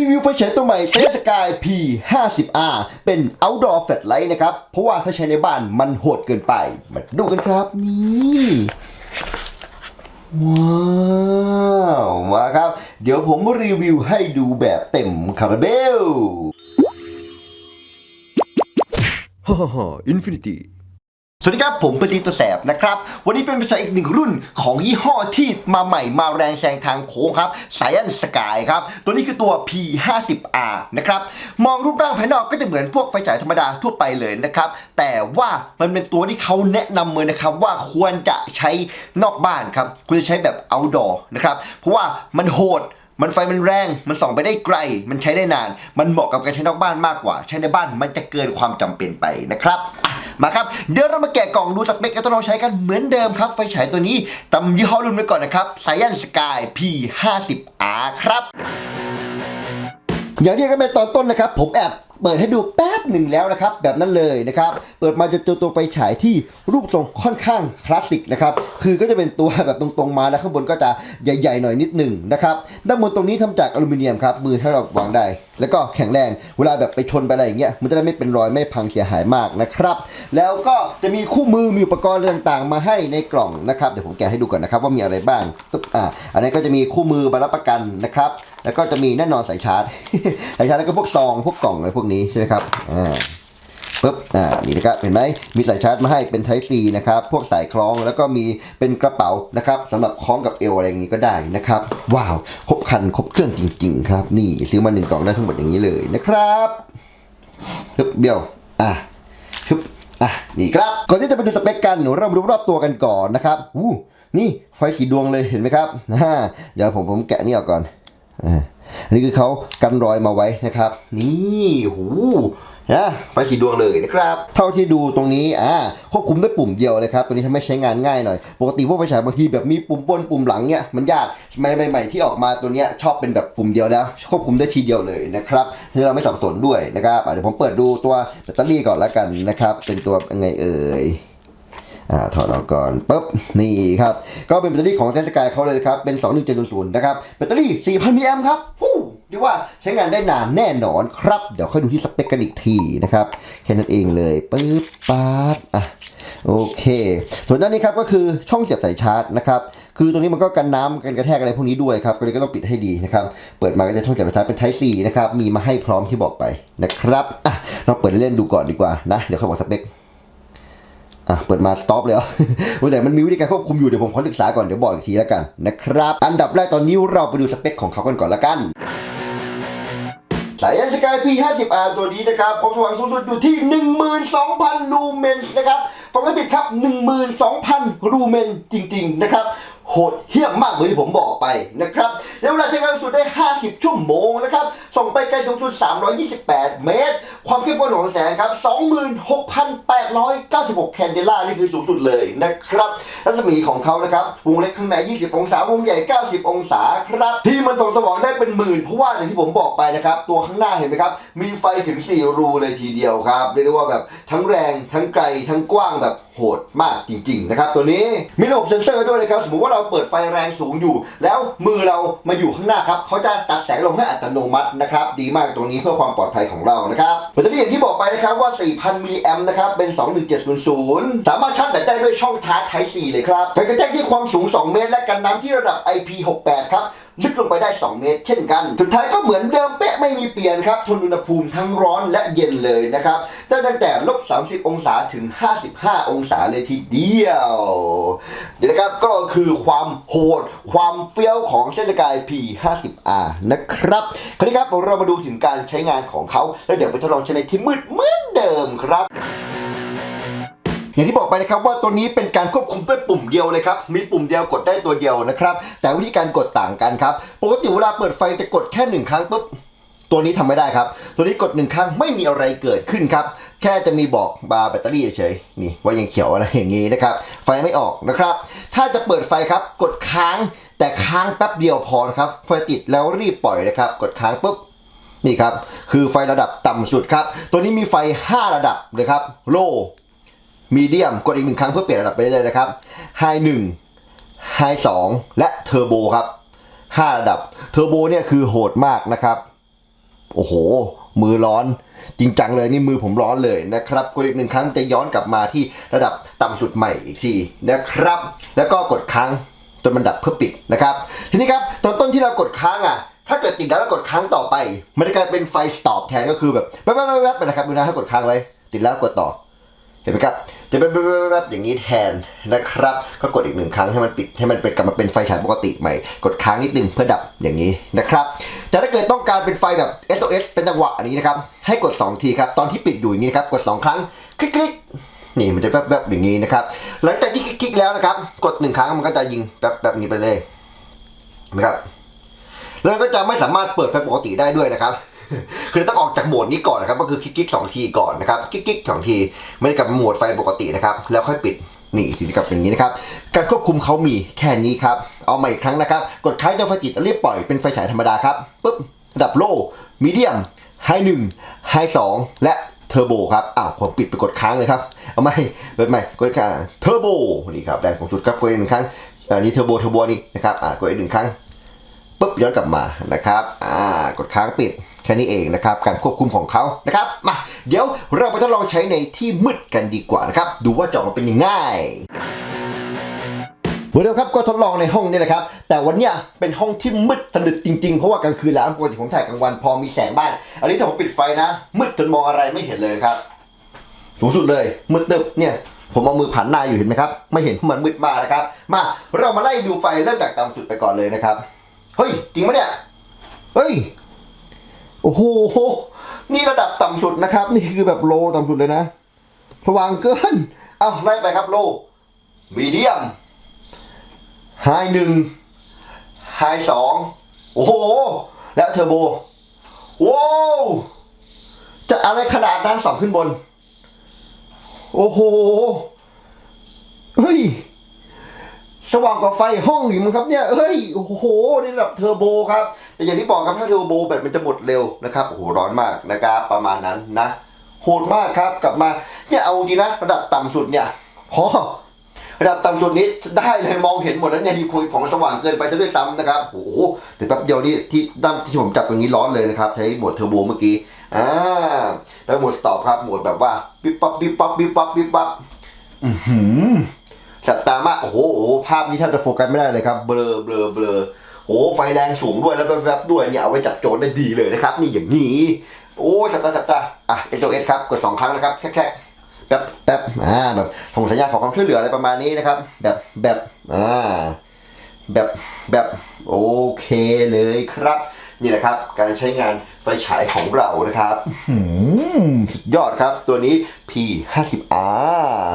รีวิวไฟฉายตัวใหม่ s ซสกาย P 5 0 R เป็น outdoor flashlight นะครับ เพราะว่าถ้าใช้ในบ้านมันโหดเกินไป มาดูกันครับนี่ว้าวมาครับ เดี๋ยวผมรีวิวให้ดูแบบเต็มคาราเบลฮ่าฮ่าฮ่าอินฟินิตี้ สวัสดีครับ ผมป็นลินตัวแสบนะครับ วันนี้เป็นภาษาอีกหนึ่งรุ่นของยี่ห้อที่มาใหม่มาแรงแซงทางโค้งครับ Science Sky ครับ ตัวนี้คือตัว P50R นะครับ มองรูปร่างภายนอกก็จะเหมือนพวกไฟฉายธรรมดาทั่วไปเลยนะครับ แต่ว่ามันเป็นตัวที่เขาแนะนำเลยนะครับ ว่าควรจะใช้นอกบ้านครับควรจะใช้แบบ outdoor นะครับ เพราะว่ามันโหดมันไฟมันแรง มันส่องไปได้ไกล มันใช้ได้นาน มันเหมาะกับการใช้นอกบ้านมากกว่า ใช้ในบ้านมันจะเกินความจำเป็นไปนะครับ มาครับ เดี๋ยวเรามาแกะกล่องดูสเปคกันต้องลองใช้กันเหมือนเดิมครับ ไฟฉายตัวนี้ตำยี่ห้อรุ่นไว้ก่อนนะครับ Science Sky P50R ครับ อย่างที่กันไปตอนต้นนะครับ ผมแอบ เปิดให้ดูแป๊บหนึ่งแล้วนะครับแบบนั้นเลยนะครับเปิดมาจะเจอตัวไฟฉายที่รูปทรงค่อนข้างคลาสสิกนะครับคือก็จะเป็นตัวแบบตรงๆมาแล้วข้างบนก็จะใหญ่ๆหน่อยนิดหนึ่งนะครับด้านบนตรงนี้ทำจากอลูมิเนียมครับมือให้เราวางได้แล้วก็แข็งแรงเวลาแบบไปชนไปอะไรอย่างเงี้ยมันจะได้ไม่เป็นรอยไม่พังเสียหายมากนะครับ แล้วก็จะมีคู่มือมีอุปกรณ์ต่างๆ มาให้ในกล่องนะครับเดี๋ยวผมแกะให้ดูก่อนนะครับว่ามีอะไรบ้างปึ๊บอ่าอันนี้ก็จะมีคู่มือมารับประกันนะครับ แล้วก็จะมีแน่นอนสายชาร์จสายชาร์จแล้วก็พวกซองพวกกล่องอะไรพวกนี้ใช่ไหมครับอ่าปึ๊บ อ่า นี่นะครับ เห็นไหม มีสายชาร์จมาให้เป็น Type C นะครับ พวกสายคล้อง แล้วก็มีเป็นกระเป๋านะครับสำหรับคล้องกับเอวอะไรอย่างนี้ก็ได้นะครับ ว้าว ครบคัน ครบเครื่องจริง ๆ ครับ นี่ซื้อมาหนึ่งกล่องได้ทั้งหมดอย่างนี้เลยนะครับฮึบเบี้ยว อะฮึบอะ นี่ครับ ก่อนที่จะไปดูสเปคกันเราดูรอบตัวกันก่อนนะครับอู้นี่ ไฟสีดวงเลย เห็นไหมครับอ่าเดี๋ยวผมผมแกะนี่ออกก่อนอ่า อันนี้คือเขากันรอยมาไว้นะครับ นี่หูนะไฟสีดวงเลยนะครับ เท่าที่ดูตรงนี้อ่าควบคุมด้วยปุ่มเดียวเลยครับ ตัวนี้ทำให้ใช้งานง่ายหน่อย ปกติพวกไฟฉายบางทีแบบมีปุ่มบนปุ่มหลังเนี่ยมันยากใหม่ๆที่ออกมาตัวเนี้ยชอบเป็นแบบปุ่มเดียวแล้ว ควบคุมได้ทีเดียวเลยนะครับที่เราไม่สับสนด้วยนะครับเดี๋ยวผมเปิดดูตัวแบตเตอรี่ก่อนแล้วกันนะครับ เป็นตัวยังไงเอ่ย อ่าถอดออกก่อนปุ๊บนี่ครับ ก็เป็นแบตเตอรี่ของเซนสกายเขาเลยครับ เป็น 21700นะครับ แบตเตอรี่ 4,000มิลลิแอมป์ครับฮู้เรียกว่าใช้งานได้นานแน่นอนครับ เดี๋ยวค่อยดูที่สเปคกันอีกทีนะครับ แค่นั้นเองเลยปึ๊บปั๊บอะโอเค ส่วนด้านนี้ครับก็คือช่องเสียบสายชาร์จนะครับคือตรงนี้มันก็กันน้ำกันกระแทกอะไรพวกนี้ด้วยครับก็เลยก็ต้องปิดให้ดีนะครับ เปิดมาก็จะช่องเสียบสายชาร์จเป็น Type C นะครับมีมาให้พร้อมที่บอกไปนะครับอะลองเปิดเล่นดูก่อนดีกว่านะเดี๋ยวเขาบอกสเปค อะเปิดมาสต็อปเลยเหรอแต่มันมีวิธีการควบคุมอยู่เดี๋ยวผมขอศึกษาก่อนเดี๋ยวบอกอีกทีแล้วกันนะครับอันดับแรกตอนนี้เราไปดูสเปคของเขากันก่อนละกันสายสกาย P50R ตัวนี้นะครับความสว่างสูงสุดอยู่ที่ 12,000 ลูเมนนะครับฟังไม่ผิดครับ 12,000 ลูเมนจริง ๆ นะครับ โหดเหี้ยมมากเหมือนที่ผมบอกไปนะครับแล้วเวลาใช้งานสูงสุดได้ 50 ชั่วโมงนะครับ ส่งไปไกลสูงสุด 328 เมตร เข้มข้นของแสงครับ 26,896 แคนเดล่านี่คือสูงสุดเลยนะครับรัศมีของเขานะครับ วงเล็กข้างใน 20 องศา วงใหญ่ 90 องศาครับ ที่มันส่องสว่างได้เป็นหมื่น เพราะว่าอย่างที่ผมบอกไปนะครับ ตัวข้างหน้าเห็นไหมครับ มีไฟถึง 4 รูเลยทีเดียวครับ เรียกได้ว่าแบบทั้งแรงทั้งไกลทั้งกว้างแบบโหดมากจริง ๆ นะครับ ตัวนี้มีระบบเซ็นเซอร์ด้วยนะครับ สมมติว่าเราเปิดไฟแรงสูงอยู่ แล้วมือเรามาอยู่ข้างหน้าครับเขาจะตัดแสงลงให้อัตโนมัตินะครับ ดีมากตรงนี้เพื่อความปลอดภัยของเรานะครับแบตเตอรี่อย่างที่บอกไปนะครับว่า 4,000 มิลลิแอมป์นะครับ เป็น 21700 สามารถชาร์จแบตได้ด้วยช่องชาร์จ Type C เลยครับการกระแทกที่ความสูง 2 เมตร และกันน้ำที่ระดับ IP68 ครับ ลึกลงไปได้ 2 เมตร เช่นกัน สุดท้ายก็เหมือนเดิมเป๊ะไม่มีเปลี่ยนครับ ทนอุณหภูมิทั้งร้อนและเย็นเลยนะครับได้ตั้งแต่ลบ 30 องศาถึง 55 องศาเลยทีเดียว เดี๋ยวนะครับก็คือความโหด ความเฟี้ยวของเส้นกาย P50R นะครับ คราวนี้ครับเรามาดูถึงการใช้งานของเขาแล้วเดี๋ยวไปทดลองใช้ในที่มืดเหมือนเดิมครับอย่างที่บอกไปนะครับว่าตัวนี้เป็นการควบคุมด้วยปุ่มเดียวเลยครับ มีปุ่มเดียวกดได้ตัวเดียวนะครับ แต่วิธีการกดต่างกันครับ ปกติเวลาเปิดไฟจะกดแค่หนึ่งครั้งปุ๊บ ตัวนี้ทำไม่ได้ครับ ตัวนี้กดหนึ่งครั้งไม่มีอะไรเกิดขึ้นครับ แค่จะมีบอกบาร์แบตเตอรี่เฉยๆ นี่ว่ายังเขียวอะไรอย่างนี้นะครับ ไฟไม่ออกนะครับ ถ้าจะเปิดไฟครับ กดค้างแต่ค้างแป๊บเดียวพอครับ ไฟติดแล้วรีบปล่อยนะครับ กดค้างปุ๊บ นี่ครับ คือไฟระดับต่ำสุดครับ ตัวนี้มีไฟ 5 ระดับเลยครับโลมีเดียมกดอีกหนึ่งครั้งเพื่อเปลี่ยนระดับไปเลยนะครับไฮหนึ่งไฮสองและเทอร์โบครับ 5 ระดับเทอร์โบเนี่ยคือโหดมากนะครับ โอ้โห มือร้อนจริงจังเลยนี่มือผมร้อนเลยนะครับกดอีกหนึ่งครั้งจะย้อนกลับมาที่ระดับต่ำสุดใหม่อีกทีนะครับ แล้วก็กดค้างจนมันดับเพื่อปิดนะครับ ทีนี้ครับตอนต้นที่เรากดค้างอะ ถ้าเกิดติดแล้วกดค้างต่อไป มันจะกลายเป็นไฟสต็อปแทนก็คือแบบแป๊บๆๆๆไปนะครับดูนะให้กดค้างไว้ ติดแล้วกดต่อ เห็นไหมครับ จะเป็นแบบๆๆอย่างนี้แทนนะครับ ก็กดอีกหนึ่งครั้งให้มันปิดให้มันเป็นกลับมาเป็นไฟฉายปกติใหม่ กดค้างนิดนึงเพื่อดับอย่างนี้นะครับแต่ถ้าเกิดต้องการเป็นไฟแบบ SOS เป็นจังหวะอันนี้นะครับ ให้กด 2 ทีครับ ตอนที่ปิดอยู่อย่างนี้นะครับ กด 2 ครั้ง คลิกๆ นี่มันจะแวบๆอย่างนี้นะครับ หลังจากที่คลิกๆแล้วนะครับ กดหนึ่งครั้งมันก็จะยิงแบบแบบนี้ไปเลยเห็นะครับ แล้วก็จะไม่สามารถเปิดไฟปกติได้ด้วยนะครับ คือต้องออกจากโหมดนี้ก่อนนะครับ ก็คือคลิกๆสองทีก่อนนะครับคลิกๆสองทีไม่กลับโหมดไฟปกตินะครับ แล้วค่อยปิดนี่ทีนี้กลับเป็นอย่างนี้นะครับการควบคุมเขามีแค่นี้ครับเอาใหม่อีกครั้งนะครับ กดค้างจนไฟติดแล้วรีบปล่อยเป็นไฟฉายธรรมดาครับปุ๊บระดับโลมีเดียมไฮหนึ่งไฮสองและเทอร์โบครับ อ้าวผมปิดไปกดค้างเลยครับ เอาใหม่เปิดใหม่ กดค้างเทอร์โบ นี่ครับ แรงของสุดครับ กดอีกหนึ่งครั้ง อันนี้เทอร์โบ เทอร์โบนี่นะครับ อ่ากดอีกหนึ่งครั้ง ปุ๊บย้อนกลับมานะครับอ่ากดค้างปิดแค่นี้เองนะครับ การควบคุมของเขานะครับมาเดี๋ยวเราไปทดลองใช้ในที่มืดกันดีกว่านะครับ ดูว่าจะออกมาเป็นยังไงเหมือนเดิมครับก็ทดลองในห้องนี่แหละครับ แต่วันเนี้ยเป็นห้องที่มืดสนิทจริงๆ เพราะว่ากลางคืนแล้วปกติผมถ่ายกลางวันพอมีแสงบ้างอันนี้ถ้าผมปิดไฟนะ มืดจนมองอะไรไม่เห็นเลยครับสูงสุดเลยมืดตึบเนี่ยผมเอามือผันหน้าอยู่เห็นไหมครับ ไม่เห็นเพราะมันมืดมากนะครับ มาเรามาไล่ดูไฟเริ่มจากต่ำสุดไปก่อนเลยนะครับ เฮ้ย จริงปะเนี่ย เฮ้ย โอ้โห นี่ระดับต่ำสุดนะครับ นี่คือแบบโลต่ำสุดเลยนะ สว่างเกิน เอาไล่ไปครับโล มีเดียมไฮหนึ่งไฮสองโอ้โห แล้วเทอร์โบว้าวจะอะไรขนาดนั้นสองขึ้นบน โอ้โห เฮ้ย สว่างกว่าไฟห้องอีกมั้งครับเนี่ยเฮ้ยโอ้โหนี่ระดับเทอร์โบครับ แต่อย่างที่บอกครับถ้าเทอร์โบแบตมันจะหมดเร็วนะครับโอ้โหร้อนมากนะครับประมาณนั้นนะ โหดมากครับกลับมาเนี่ยเอาจริงนะ ระดับต่ำสุดเนี่ยพอระดับต่ำสุดนี้ได้เลยมองเห็นหมดแล้วเนี่ยที่คุยของสว่างเกินไปซะด้วยซ้ำนะครับโอ้โหแต่แป๊บเดียวนี่ที่ด้านที่ผมจับตรงนี้ร้อนเลยนะครับ ใช้โหมดเทอร์โบเมื่อกี้อ่าแล้วโหมดสตอปครับโหมดแบบว่าปิ๊บปั๊บปิ๊บปั๊บปิ๊บปั๊บปิ๊บปั๊บอือหือ สับตามากโอ้โหโอ้โหภาพนี้แทบจะโฟกัสไม่ได้เลยครับเบลอเบลอเบลอโอ้โหไฟแรงสูงด้วยแล้วแวบๆด้วยเนี่ยเอาไว้จับโจรได้ดีเลยนะครับ นี่อย่างนี้ โอ้ยสับตาสับตาอะ SOS ครับกดสองครั้งนะครับแค่แค่แป๊บแป๊บอ่าแบบส่งสัญญาณขอความช่วยเหลืออะไรประมาณนี้นะครับ แบบแบบอ่าแบบแบบโอเคเลยครับ นี่แหละครับ การใช้งานไฟฉายของเรานะครับอื้อหือสุดยอดครับตัวนี้ P50R